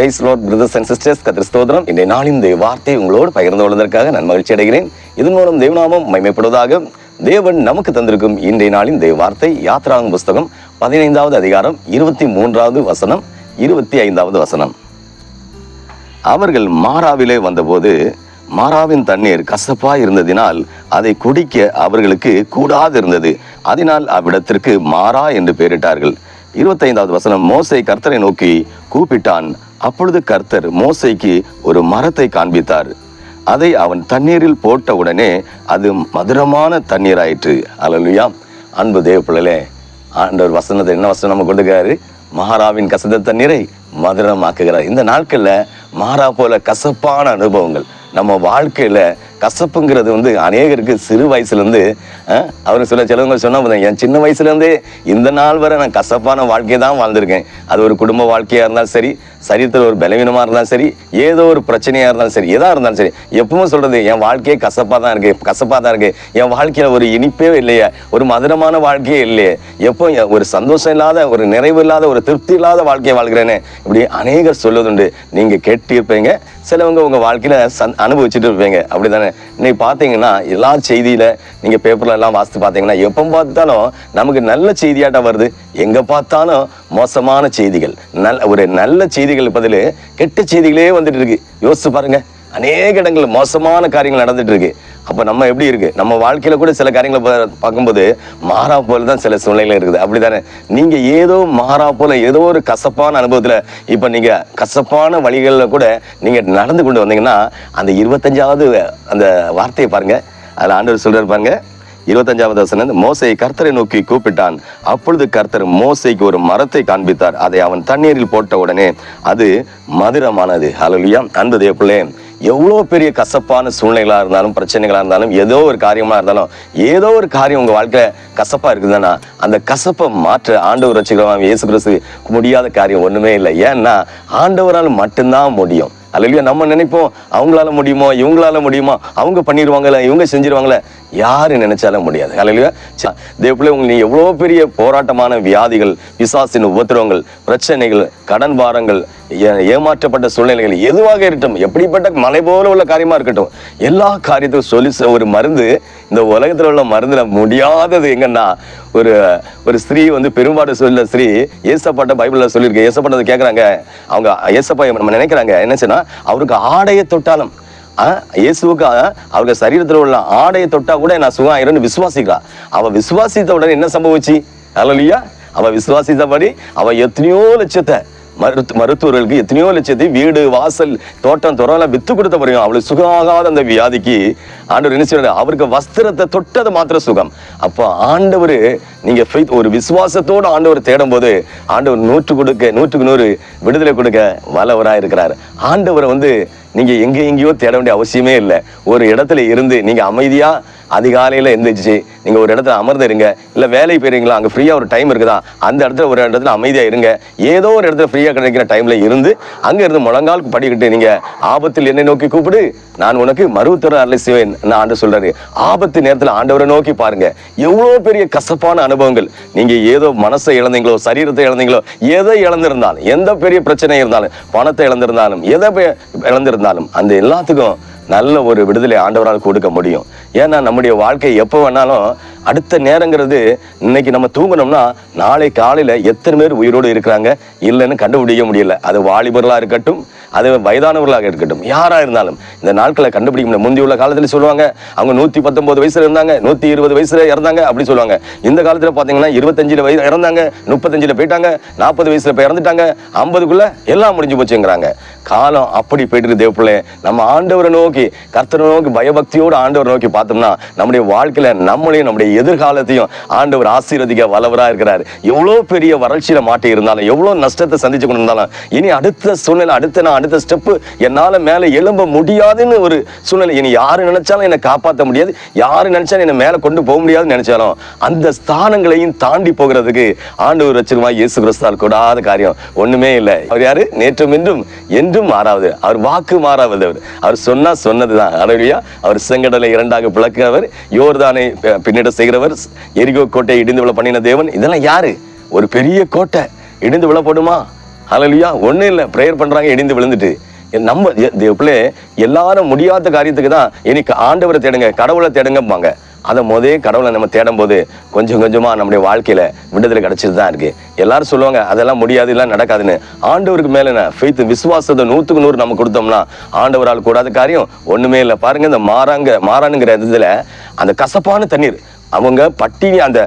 Praise Lord brothers and sisters கத்திர ஸ்தோத்திரம். இன்றைய நாளின் தேவ வார்த்தை உங்களோடு பகிர்ந்து கொள்வதற்காக நான் மகிழ்ச்சி அடைகிறேன். இதன் மூலம் தேவநாமம் மைமைப்படுவதாக தேவன் நமக்கு தந்திருக்கும் இன்றைய நாளின் தேவ வார்த்தை யாத்ராங் புஸ்தகம் பதினைந்தாவது அதிகாரம் இருபத்தி மூன்றாவது வசனம் இருபத்தி ஐந்தாவது வசனம். அவர்கள் மாறாவிலே வந்தபோது மாறாவின் தண்ணீர் கசப்பா இருந்ததினால் அதை குடிக்க அவர்களுக்கு கூடாது இருந்தது அதனால் அவ்விடத்திற்கு மாறா என்று பெயரிட்டார்கள். இருபத்தைந்தாவது வசனம் மோசை கர்த்தரை நோக்கி கூப்பிட்டான் அப்பொழுது கர்த்தர் மோசைக்கு ஒரு மரத்தை காண்பித்தார். அதை அவன் தண்ணீரில் போட்ட உடனே அது மதுரமான தண்ணீராயிற்று. அலலுயா அன்பு தேவ பிள்ளைகளே ஆண்டவர் வசனத்தை என்ன வசனம் நம்ம கொடுக்கிறாரு மாறாவின் கசத தண்ணீரை மதுரமாக்குகிறார். இந்த நாட்களில் மாறா போல கசப்பான அனுபவங்கள் நம்ம வாழ்க்கையில கசப்புங்கிறது வந்து அநேகருக்கு சிறு வயசுலேருந்து அவர் சில சிலவங்க சொன்னால் என் சின்ன வயசுலேருந்தே இந்த நாள் வரை நான் கசப்பான வாழ்க்கையை தான் வாழ்ந்திருக்கேன். அது ஒரு குடும்ப வாழ்க்கையாக இருந்தாலும் சரி சரீரத்தில் ஒரு பலவீனமாக இருந்தாலும் சரி ஏதோ ஒரு பிரச்சனையாக இருந்தாலும் சரி எதாக இருந்தாலும் சரி எப்பவும் சொல்கிறது என் வாழ்க்கையே கசப்பாக தான் இருக்குது கசப்பாக தான் இருக்குது என் வாழ்க்கையில் ஒரு இனிப்பே இல்லையே ஒரு மதுரமான வாழ்க்கையே இல்லையே. எப்போ ஒரு சந்தோஷம் இல்லாத ஒரு நிறைவு இல்லாத ஒரு திருப்தி இல்லாத வாழ்க்கையை வாழ்கிறேனே. இப்படி அநேகர் சொல்லுதுண்டு. நீங்கள் கேட்டிருப்பீங்க சிலவங்க உங்கள் வாழ்க்கையில் சந் அனுபவிச்சுட்டு இருப்பீங்க. அப்படிதானே? இன்னைக்கு பார்த்தீங்கன்னா எல்லா செய்தியில் நீங்கள் பேப்பர்ல எல்லாம் வாசித்து பார்த்தீங்கன்னா எப்போ பார்த்தாலும் நமக்கு நல்ல செய்தியாட்டம் வருது. எங்கே பார்த்தாலும் மோசமான செய்திகள். நல்ல ஒரு நல்ல செய்திகள் பதில் கெட்ட செய்திகளே வந்துட்டு இருக்கு. யோசிச்சு பாருங்க. அநேக இடங்கள் மோசமான காரியங்கள் நடந்துட்டு இருக்கு அப்போ நம்ம எப்படி இருக்கு? நம்ம வாழ்க்கையில கூட சில காரியங்களை பார்க்கும்போது மாறா போல தான் சில சூழ்நிலைகள் இருக்குது. அப்படிதானே? நீங்க ஏதோ மாறா போல ஏதோ ஒரு கசப்பான அனுபவத்தில் இப்போ நீங்க கசப்பான வழிகளில் கூட நீங்க நடந்து கொண்டு வந்தீங்கன்னா அந்த இருபத்தஞ்சாவது அந்த வார்த்தையை பாருங்க. அதில் ஆண்டவர் சொல்றாரு பாருங்க. இருபத்தஞ்சாவது வசனம் மோசை கர்த்தரை நோக்கி கூப்பிட்டான். அப்பொழுது கர்த்தர் மோசைக்கு ஒரு மரத்தை காண்பித்தார். அதை அவன் தண்ணீரில் போட்ட உடனே அது மதுரமானது. ஹalleluya. அன்பது தேவப்பிள்ளை எவ்வளோ பெரிய கசப்பான சூழ்நிலைகளாக இருந்தாலும் பிரச்சனைகளாக இருந்தாலும் ஏதோ ஒரு காரியமாக இருந்தாலும் ஏதோ ஒரு காரியம் உங்கள் வாழ்க்கையில் கசப்பாக இருக்குதுன்னா அந்த கசப்பை மாற்ற ஆண்டவர் ரசிக்கிறவன் இயேசு கிறிஸ்து முடியாத காரியம் ஒன்றுமே இல்லை. ஏன்னா ஆண்டவரால் மட்டும்தான் முடியும். அல்லையா நம்ம நினைப்போம் அவங்களால முடியுமோ? இவங்களால முடியுமா? அவங்க பண்ணிடுவாங்கல்ல இவங்க செஞ்சிருவாங்களே? யாரு நினைச்சாலும் முடியாது. அல்லையா தேவப்பிள்ளை உங்களுக்கு நீ எவ்வளோ பெரிய போராட்டமான வியாதிகள் பிசாசின் உபத்திரவங்கள் பிரச்சனைகள் கடன் பாரங்கள் ஏ- ஏமாற்றப்பட்ட சூழ்நிலைகள் எதுவாக இருக்கட்டும் எப்படிப்பட்ட மலை போல உள்ள காரியமா இருக்கட்டும் எல்லா காரியத்தையும் சொல்லி ஒரு மருந்து இந்த உலகத்தில் உள்ள மருந்துல முடியாதது எங்கன்னா ஒரு ஒரு ஸ்திரீ வந்து பெரும்பாடு சொல்ல ஸ்திரீ ஏசப்பாட்ட பைபிளில் சொல்லியிருக்கு. ஏசப்பாட்டதை கேட்குறாங்க அவங்க ஏசப்பா நம்ம நினைக்கிறாங்க. என்னச்சுன்னா அவருக்கு ஆடையை தொட்டாலும் ஆ, இயேசுவுக்கு ஆ, அவங்க சரீரத்தில் உள்ள ஆடையை தொட்டா கூட நான் சுகம் ஆயிரும்னு விசுவாசிக்கிறா. அவ விசுவாசித்த உடனே என்ன சம்பவிச்சு? அல்லையா அவ விசுவாசித்தபடி அவ எத்தனையோ லட்சத்தை மருத்து மருத்துவர்களுக்கு எத்தனையோ லட்சத்தை வீடு வாசல் தோட்டம் துறவெல்லாம் வித்து கொடுத்த பிறகு அவளுக்கு சுகமாகாத அந்த வியாதிக்கு ஆண்டவர் என்ன செய்யறாரு அவருக்கு வஸ்திரத்தை தொட்டது மாத்திர சுகம். அப்போ ஆண்டவர் நீங்கள் faith- ஒரு விசுவாசத்தோடு ஆண்டவர் தேடும் போது ஆண்டவர் நூற்று கொடுக்க நூற்றுக்கு நூறு விடுதலை கொடுக்க வல்லவராக இருக்கிறார். ஆண்டவரை வந்து நீங்கள் எங்கே எங்கேயோ தேட வேண்டிய அவசியமே இல்லை. ஒரு இடத்துல இருந்து நீங்கள் அமைதியாக அதிகாலையில் எழுந்திரிச்சு நீங்கள் ஒரு இடத்துல அமர்ந்து இருங்க. இல்லை வேலைக்கு போயிருங்களா அங்கே ஃப்ரீயாக ஒரு டைம் இருக்குதா? அந்த இடத்துல ஒரு இடத்துல அமைதியாக இருங்க. ஏதோ ஒரு இடத்துல ஃப்ரீயாக கிடைக்கிற டைமில் இருந்து அங்கே இருந்து முழங்கால் படிக்கிட்டு நீங்கள் ஆபத்தில் என்னை நோக்கி கூப்பிடு. நான் உனக்கு மருவத்தர அருளை செய்வேன். நான் ஆண்டு சொல்கிறாரு ஆபத்து நேரத்தில் ஆண்டவரை நோக்கி பாருங்க. எவ்வளோ பெரிய கசப்பான அனுபவங்கள். நீங்கள் ஏதோ மனசை இழந்தீங்களோ சரீரத்தை இழந்தீங்களோ எதை இழந்திருந்தாலும் எந்த பெரிய பிரச்சனை இருந்தாலும் பணத்தை இழந்திருந்தாலும் எதை பெ- இழந்திருந்தாலும் அந்த எல்லாத்துக்கும் நல்ல ஒரு விடுதலை ஆண்டவரால் கொடுக்க முடியும். ஏன்னா நம்முடைய வாழ்க்கை எப்போ வேணாலும் அடுத்த நேரங்கிறது இன்னைக்கு நம்ம தூங்கணும்னா நாளை காலையில் எத்தனை பேர் உயிரோடு இருக்கிறாங்க இல்லைன்னு கண்டுபிடிக்க முடியல. அது வாலிபர்களாக இருக்கட்டும் அது வயதானவர்களாக இருக்கட்டும் யாராக இருந்தாலும். இந்த நாட்களை கண்டுபிடிக்க முடியும் முந்தி உள்ள காலத்தில் சொல்லுவாங்க அவங்க நூற்றி பத்தொம்போது வயசில் இருந்தாங்க நூற்றி இருபது வயசில் இறந்தாங்க அப்படி சொல்லுவாங்க. இந்த காலத்தில் பார்த்தீங்கன்னா இருபத்தஞ்சில் வயசு இறந்தாங்க முப்பத்தஞ்சில் போயிட்டாங்க நாற்பது வயசில் இப்போ இறந்துட்டாங்க ஐம்பதுக்குள்ளே எல்லாம் முடிஞ்சு போச்சுங்கிறாங்க. காலம் அப்படி போயிட்டு தேவப்பிள்ளை நம்ம ஆண்டவரை நோக்கி நோக்கி கர்த்தரை நோக்கி பயபக்தியோடு ஆண்டவரை நோக்கி பார்த்தோம்னா நம்முடைய வாழ்க்கையில நம்மளையும் நம்முடைய எதிர்காலத்தையும் ஆண்டவர் ஆசீர்வதிக்க வல்லவரா இருக்கிறார். எவ்வளோ பெரிய வறட்சியில் மாட்டி இருந்தாலும் எவ்வளோ நஷ்டத்தை சந்திச்சு கொண்டு இருந்தாலும் இனி அடுத்த சூழ்நிலை அடுத்த நான் அடுத்த ஸ்டெப்பு என்னால் மேலே எழும்ப முடியாதுன்னு ஒரு சூழ்நிலை. இனி யார் நினைச்சாலும் என்னை காப்பாற்ற முடியாது. யார் நினைச்சாலும் என்னை மேலே கொண்டு போக முடியாதுன்னு நினைச்சாலும் அந்த ஸ்தானங்களையும் தாண்டி போகிறதுக்கு ஆண்டவர் வச்சிருமா இயேசு கிறிஸ்தால் கூடாத காரியம் ஒன்றுமே இல்லை. அவர் யாரு? நேற்றும் என்றும் என்றும் மாறாவது அவர் வாக்கு மாறாவது அவர் அவர் சொன்னால் சொன்னதுதான். அழகியா? அவர் செங்கடலை இரண்டாக பிளக்கிறவர் யோர்தானை பின்னிட செய்கிறவர் எரிகோ கோட்டையை இடிந்து விழ பண்ணின தேவன். இதெல்லாம் யாரு? ஒரு பெரிய கோட்டை. இடிந்து விழப்படுமா? அலலியா ஒன்றும் இல்லை. ப்ரேயர் பண்ணுறாங்க இடிந்து விழுந்துட்டு. நம்ம எ- எல்லாரும் முடியாத காரியத்துக்கு தான் எனக்கு ஆண்டவரை தேடுங்க கடவுளை தேடுங்கம்பாங்க. அதை முதே கடவுளை நம்ம தேடும் போது கொஞ்சம் கொஞ்சமாக நம்முடைய வாழ்க்கையில் விடுதலை கிடைச்சிட்டு தான் இருக்குது எல்லாரும் சொல்லுவாங்க அதெல்லாம் முடியாது எல்லாம் நடக்காதுன்னு. ஆண்டவருக்கு மேலே என்ன ஃபெய்த் விசுவாசத்தை நூற்றுக்கு நூறு நம்ம கொடுத்தோம்னா ஆண்டவரால் கூடாத காரியம் ஒன்றுமே இல்லை. பாருங்க இந்த மாறாங்க மாறானுங்கிற இதில் அந்த கசப்பான தண்ணீர் அவங்க பட்டினி அந்த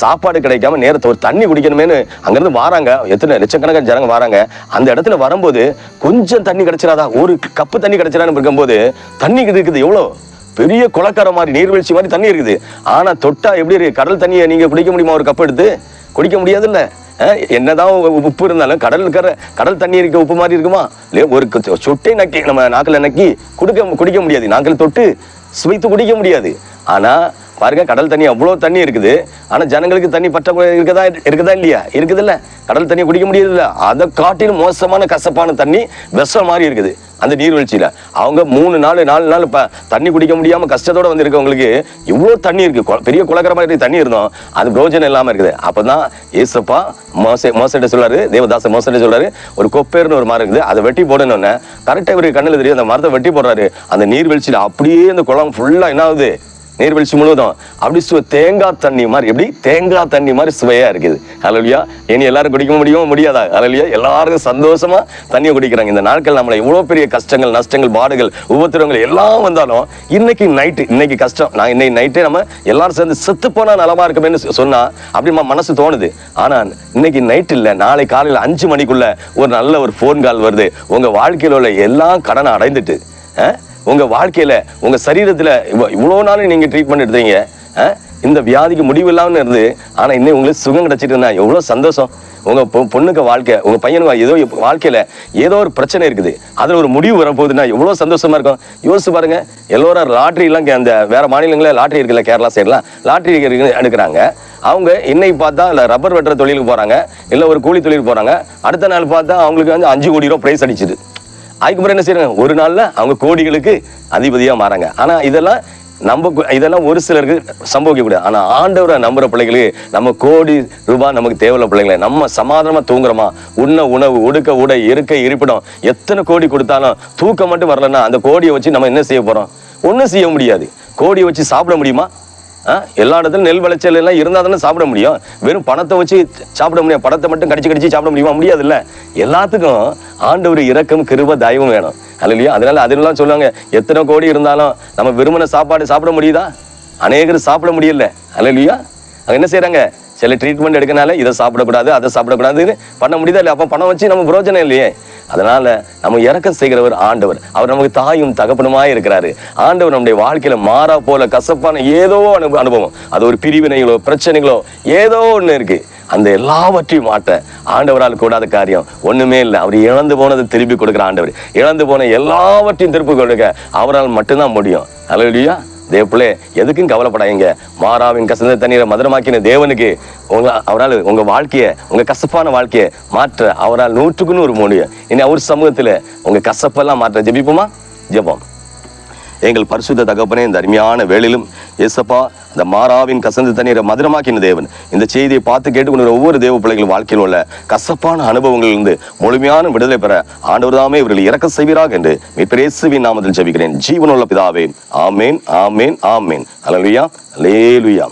சாப்பாடு கிடைக்காம நேரத்தை ஒரு தண்ணி குடிக்கணுமேனு அங்கேருந்து வராங்க. எத்தனை லட்சக்கணக்கான ஜனங்க வராங்க. அந்த இடத்துல வரும்போது கொஞ்சம் தண்ணி கிடைச்சிடாதா ஒரு கப்பு தண்ணி கிடைச்சிடான்னு இருக்கும்போது தண்ணி இருக்குது எவ்வளோ? பெரிய குளக்கரை மாதிரி நீர்வீழ்ச்சி மாதிரி தண்ணி இருக்குது. ஆனால் தொட்டா எப்படி இருக்கு? கடல் தண்ணியை நீங்க குடிக்க முடியுமா? ஒரு கப் எடுத்து குடிக்க முடியாதுல்ல. என்னதான் உப்பு இருந்தாலும் கடல் இருக்கிற கடல் தண்ணி இருக்க உப்பு மாதிரி இருக்குமா? இல்லையா ஒரு சொட்டை நக்கி நம்ம நாக்கில் நக்கி குடிக்க குடிக்க முடியாது. நாக்கில் தொட்டு சுவைத்து குடிக்க முடியாது. ஆனால் பாருங்க கடல் தண்ணி அவ்வளோ தண்ணி இருக்குது. ஆனால் ஜனங்களுக்கு தண்ணி பற்றாக்குறை இருக்குதா இருக்குதா இல்லையா? இருக்குதுல்ல. கடல் தண்ணி குடிக்க முடியல அதை காட்டிலும் மோசமான கசப்பான தண்ணி விஷம் மாதிரி இருக்குது. அந்த நீர்வீழ்ச்சியில். அவங்க மூணு நாள் நாலு நாள் இப்போ தண்ணி குடிக்க முடியாமல் கஷ்டத்தோட வந்திருக்கவங்களுக்கு இவ்வளோ தண்ணி இருக்குது பெரிய குளக்கர மாதிரி தண்ணி இருந்தோம். அது பிரோஜனம் இல்லாமல் இருக்குது. அப்பதான் ஏசப்பா மோச மோசட்ட சொல்றாரு தேவதாச மோசட்ட சொல்றாரு ஒரு கொப்பேர்னு ஒரு மரம் இருக்குது. அதை வெட்டி போடணுன்னு கரெக்டாக இவருக்கு கண்ணில் தெரியும் அந்த மரத்தை வெட்டி போடுறாரு. அந்த நீர்வீழ்ச்சியில் அப்படியே அந்த குளம் ஃபுல்லாக என்ன ஆகுது? நீர்வீழ்ச்சி முழுவதும். அப்படி சுவ தேங்காய் தண்ணி மாதிரி எப்படி? தேங்காய் தண்ணி மாதிரி சுவையா இருக்குது. அலலியா இனி எல்லாரும் குடிக்க முடியுமோ? முடியாதா? அலலியா எல்லாருக்கும் சந்தோஷமா தண்ணியை குடிக்கிறாங்க. இந்த நாட்கள் நம்மளை இவ்வளோ பெரிய கஷ்டங்கள் நஷ்டங்கள் பாடுகள் உபத்திரங்கள் எல்லாம் வந்தாலும் இன்னைக்கு நைட்டு இன்னைக்கு கஷ்டம். நான் இன்னைக்கு நைட்டே நம்ம எல்லாரும் சேர்ந்து செத்து போனா நலமா இருக்குமேன்னு சொன்னால் சொன்னா அப்படி நம்ம மனசு தோணுது. ஆனா இன்னைக்கு நைட் இல்லை. நாளை காலையில் அஞ்சு மணிக்குள்ள ஒரு நல்ல ஒரு ஃபோன் கால் வருது. உங்க வாழ்க்கையில் உள்ள எல்லா கடனை அடைந்துட்டு உங்கள் வாழ்க்கையில் உங்கள் சரீரத்தில் இவ்வளோ இவ்வளோ நாளும் நாள் நீங்க ட்ரீட்மெண்ட் எடுத்தீங்க இந்த வியாதிக்கு முடிவு இல்லாமல் இருந்து ஆனால் இன்னும் உங்களுக்கு சுகம் கிடச்சிட்டு இருந்தா எவ்வளோ சந்தோஷம். உங்கள் பொ- பொண்ணுக்கு வாழ்க்கை உங்கள் பையனுக்கு ஏதோ வாழ்க்கையில் ஏதோ ஒரு பிரச்சனை இருக்குது. அதில் ஒரு முடிவு வரப்போகுதுன்னா எவ்வளோ சந்தோஷமாக இருக்கும். யோசிச்சு பாருங்கள் எல்லோரும் லாட்ரிலாம் அந்த வேறு மாநிலங்களில் லாட்ரி இருக்குல்ல கேரளா சைட்லாம் லாட்ரி எடுக்கிறாங்க. அவங்க இன்னைக்கு பார்த்தா இல்லை ரப்பர் வெட்டுற தொழிலுக்கு போகிறாங்க இல்லை ஒரு கூலி தொழிலுக்கு போகிறாங்க அடுத்த நாள் பார்த்தா அவங்களுக்கு வந்து அஞ்சு கோடி ரூபா ப்ரைஸ் அடிச்சிது. அதுக்கப்புறம் என்ன செய்யறாங்க ஒரு நாள்ல அவங்க கோடிகளுக்கு அதிபதியா மாறாங்க. ஆனா இதெல்லாம் நம்ம இதெல்லாம் ஒரு சிலருக்கு சம்பவிக்க கூடாது ஆனா ஆண்டவரை நம்புற பிள்ளைகளுக்கு நம்ம கோடி ரூபாய் நமக்கு தேவையில்ல பிள்ளைங்களை நம்ம சமாதானமா தூங்குறோமா? உண்ண உணவு உடுக்க உடை இருக்க இருப்பிடம் எத்தனை கோடி கொடுத்தாலும் தூக்கம் மட்டும் வரலன்னா அந்த கோடியை வச்சு நம்ம என்ன செய்ய போறோம்? ஒன்றும் செய்ய முடியாது. கோடியை வச்சு சாப்பிட முடியுமா? எல்லா இடத்துலயும் நெல் விளைச்சல் எல்லாம் இருந்தால் தானே சாப்பிட முடியும். வெறும் பணத்தை வச்சு சாப்பிட முடியும். பணத்தை மட்டும் கடிச்சு கடிச்சு சாப்பிட முடியுமா? முடியாதுல்ல. எல்லாத்துக்கும் ஆண்டவர் இரக்கம் கிருப தயவும் வேணும். இல்லையா அதனால அதெல்லாம் சொல்லுவாங்க எத்தனை கோடி இருந்தாலும் நம்ம விரும்பின சாப்பாடு சாப்பிட முடியுதா? அநேகர் சாப்பிட முடியல. இல்லையா அங்க என்ன செய்கிறாங்க சில ட்ரீட்மெண்ட் எடுக்கனால இதை சாப்பிடக்கூடாது அதை சாப்பிடக்கூடாதுன்னு பண்ண முடியுதா இல்லை அப்போ பணம் வச்சு நம்ம பிரயோஜனம் இல்லையே. அதனால நம்ம இறக்கம் செய்கிறவர் ஆண்டவர். அவர் நமக்கு தாயும் தகப்பனுமாய் இருக்கிறாரு. ஆண்டவர் நம்முடைய வாழ்க்கையில மாறா போல கசப்பான ஏதோ அனுபவம் அனுபவம். அது ஒரு பிரிவினைகளோ பிரச்சனைகளோ ஏதோ ஒன்று இருக்கு. அந்த எல்லாவற்றையும் மாட்ட ஆண்டவரால் கூடாத காரியம் ஒண்ணுமே இல்லை. அவர் இழந்து போனதை திருப்பி கொடுக்குற ஆண்டவர். இழந்து போன எல்லாவற்றையும் திருப்பி கொடுக்க அவரால் மட்டும்தான் முடியும். அல்லையா தேவப்பிள்ளே எதுக்கும் கவலைப்படாதீங்க. மாறாவின் கசந்த தண்ணீரை மதுரமாக்கின தேவனுக்கு உங்க அவரால் உங்கள் வாழ்க்கையை உங்கள் கசப்பான வாழ்க்கையை மாற்ற அவரால் நூற்றுக்கு நூறு முடியும். இனி அவர் சமூகத்தில் உங்கள் கசப்பெல்லாம் மாற்ற ஜெபிப்போமா? ஜெபம். எங்கள் பரிசுத்த தகப்பனே இந்த அருமையான வேளிலும் ஏசப்பா இந்த மாறாவின் கசந்து தண்ணீரை மதுரமாக்கின தேவன். இந்த செய்தியை பார்த்து கேட்டுக்கொண்டு ஒவ்வொரு தேவ பிள்ளைகள் வாழ்க்கையில் உள்ள கசப்பான அனுபவங்களிலிருந்து முழுமையான விடுதலை பெற ஆண்டவர் தாமே இவர்கள் இறக்க செய்வீராக என்று மீட்பரேசுவின் நாமத்தில் ஜெபிக்கிறேன். ஜீவனுள்ள பிதாவே ஆமேன் ஆமேன் ஆமேன். அலலுயா லேலுயா